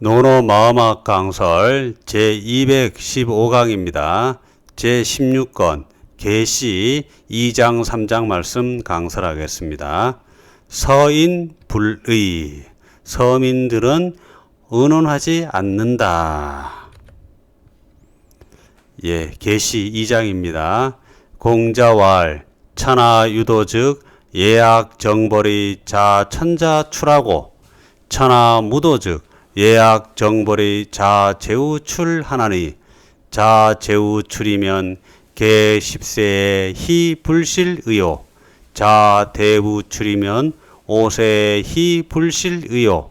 노노 마음학 강설 제215강입니다. 제16권 계시 2장 3장 말씀 강설하겠습니다. 서인 불의 서민들은 의논하지 않는다. 예, 계시 2장입니다. 공자왈 천하 유도즉 예악 정벌이 자 천자 출하고 천하 무도즉 예약 정벌이 자 제우 출하나니 자 제우 출이면 개 십세의 희 불실의요 자 대부 출이면 오세 희 불실의요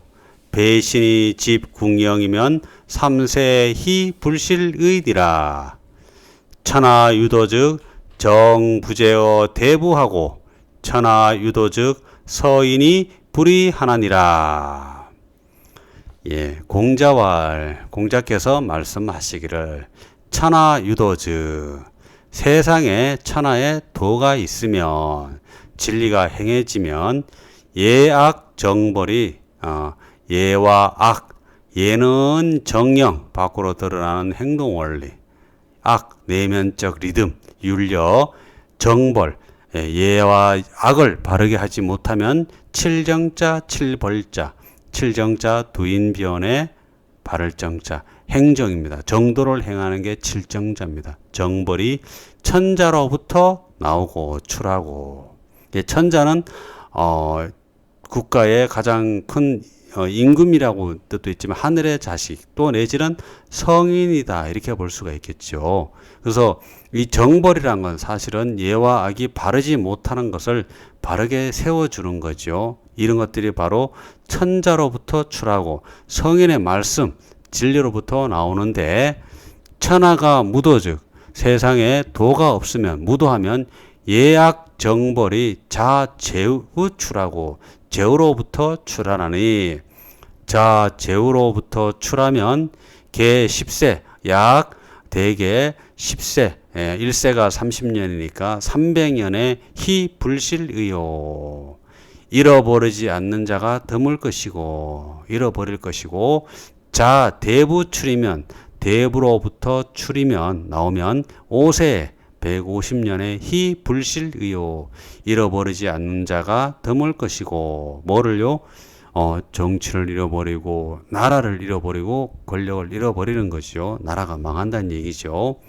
배신이 집 궁영이면 삼세 희 불실의디라 천하 유도즉 정부제어 대부하고 천하 유도즉 서인이 불이하나니라. 예, 공자왈 공자께서 말씀하시기를 천하 유도즉 세상에 천하에 도가 있으면 진리가 행해지면 예악 정벌이 어, 예와 악 예는 정령 밖으로 드러나는 행동 원리 악 내면적 리듬 윤려 정벌 예, 예와 악을 바르게 하지 못하면 칠정자 칠벌자 칠정자 두인변의 발을정자 행정입니다. 정도를 행하는 게 칠정자입니다. 정벌이 천자로부터 나오고 출하고 예, 천자는 어, 국가의 가장 큰 어, 임금이라고 뜻도 있지만 하늘의 자식 또 내지는 성인이다 이렇게 볼 수가 있겠죠. 그래서 이 정벌이란 건 사실은 예와 악이 바르지 못하는 것을 바르게 세워주는 거죠. 이런 것들이 바로 천자로부터 출하고 성인의 말씀 진리로부터 나오는데 천하가 무도 즉 세상에 도가 없으면 무도하면 예악 정벌이 자제우출하고 제우로부터 출하나니 자 제우로부터 출하면 개 10세 약 대개 10세 예, 1세가 30년이니까 300년의 희 불실의요 잃어버리지 않는 자가 드물 것이고 잃어버릴 것이고 자 대부 출이면 대부로부터 출이면 나오면 5세 150년의 희 불실의요. 잃어버리지 않는 자가 드물 것이고 뭐를요? 어, 정치를 잃어버리고 나라를 잃어버리고 권력을 잃어버리는 것이죠 나라가 망한다는 얘기죠.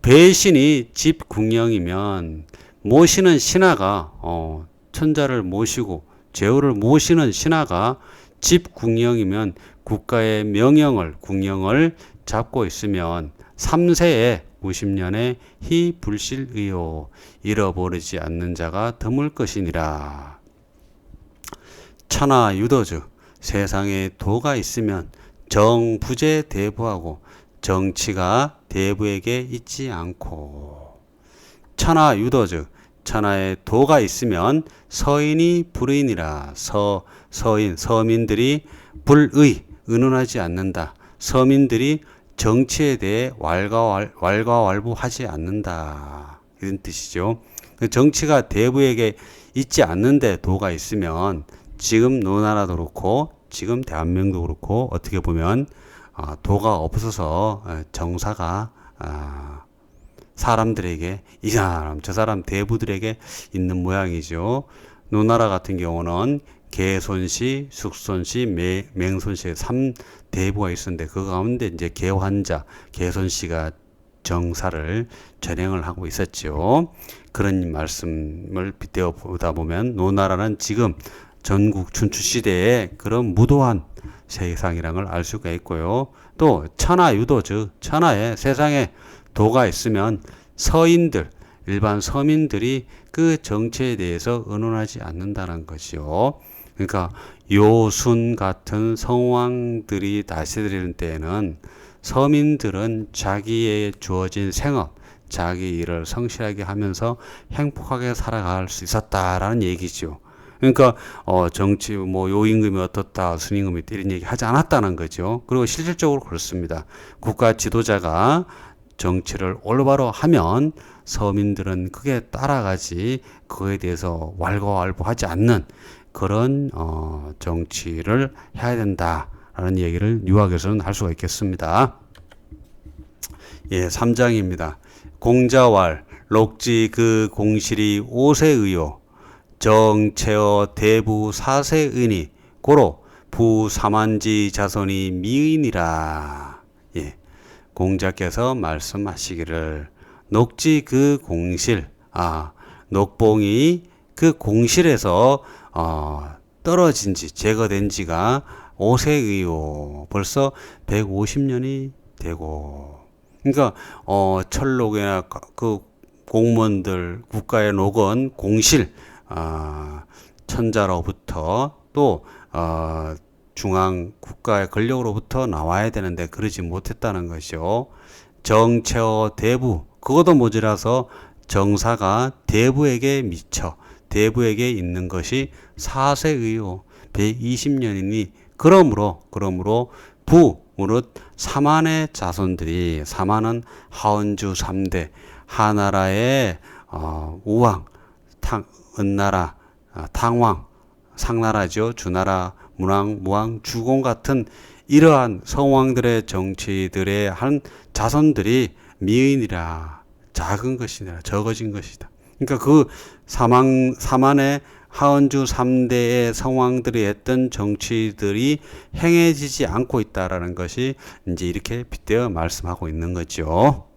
배신이 집 궁령이면 모시는 신하가 어, 천자를 모시고 제후를 모시는 신하가 집 궁령이면 국가의 명령을 궁령을 잡고 있으면 3세에 50년의 희 불실의요 잃어버리지 않는 자가 드물 것이니라. 천하 유도즉 세상에 도가 있으면 정부제 대부하고 정치가 대부에게 있지 않고 천하 유도즉 천하에 도가 있으면 서인이 불의니라. 서 서인 서민들이 불의 의논하지 않는다. 서민들이 정치에 대해 왈가왈부하지 않는다. 이런 뜻이죠. 그 정치가 대부에게 있지 않는데 도가 있으면 지금 노나라도 그렇고 지금 대한민국도 그렇고 어떻게 보면 아, 도가 없어서 어, 정사가 아, 사람들에게 이 사람 저 사람 대부들에게 있는 모양이죠. 노나라 같은 경우는 개손시, 숙손시, 맹손시 3대부가 있었는데 그 가운데 이제 개환자, 개손시가 정사를 전행을 하고 있었죠. 그런 말씀을 빗대어 보다 보면 노나라는 지금 전국 춘추 시대에 그런 무도한 세상이란 걸 알 수가 있고요. 또 천하 유도 즉 천하에 세상에 도가 있으면 서인들 일반 서민들이 그 정치에 대해서 의논하지 않는다는 것이요. 그러니까 요순 같은 성왕들이 다스리는 때에는 서민들은 자기의 주어진 생업, 자기 일을 성실하게 하면서 행복하게 살아갈 수 있었다라는 얘기죠. 그러니까 어 정치 뭐 요임금이 어떻다 순임금이 이런 얘기 하지 않았다는 거죠. 그리고 실질적으로 그렇습니다. 국가 지도자가 정치를 올바로 하면 서민들은 크게 따라가지 그에 대해서 왈가왈부하지 않는 그런 어 정치를 해야 된다. 라는 얘기를 유학에서는 할 수가 있겠습니다. 예, 3장입니다. 공자왈 록지 그 공실이 오세의요 정체어 대부 사세의니 고로 부사만지 자손이 미의니라. 예. 공자께서 말씀하시기를 녹지 그 공실 아 녹봉이 그 공실에서 어, 떨어진 지 제거된 지가 오세의요 벌써 150년이 되고 그러니까 어 철록이나 그 공무원들 국가의 녹은 공실 아 천자로부터 또 어, 중앙 국가의 권력으로부터 나와야 되는데 그러지 못했다는 것이요. 정체어 대부 그것도 모자라서 정사가 대부에게 미쳐 대부에게 있는 것이 사세의요 120년이니 그러므로 그러므로 부 무릇 사만의 자손들이 사만은 하원주 3대 하나라의 어, 우왕 탕, 은나라 아, 탕왕 상나라죠 주나라 문왕 무왕 주공 같은 이러한 성왕들의 정치들의 한 자손들이 미인이라 작은 것이니라 적어진 것이다. 그러니까 그 사망 사만의 하원주 3대의 성왕들이 했던 정치들이 행해지지 않고 있다라는 것이 이제 이렇게 빗대어 말씀하고 있는 거죠.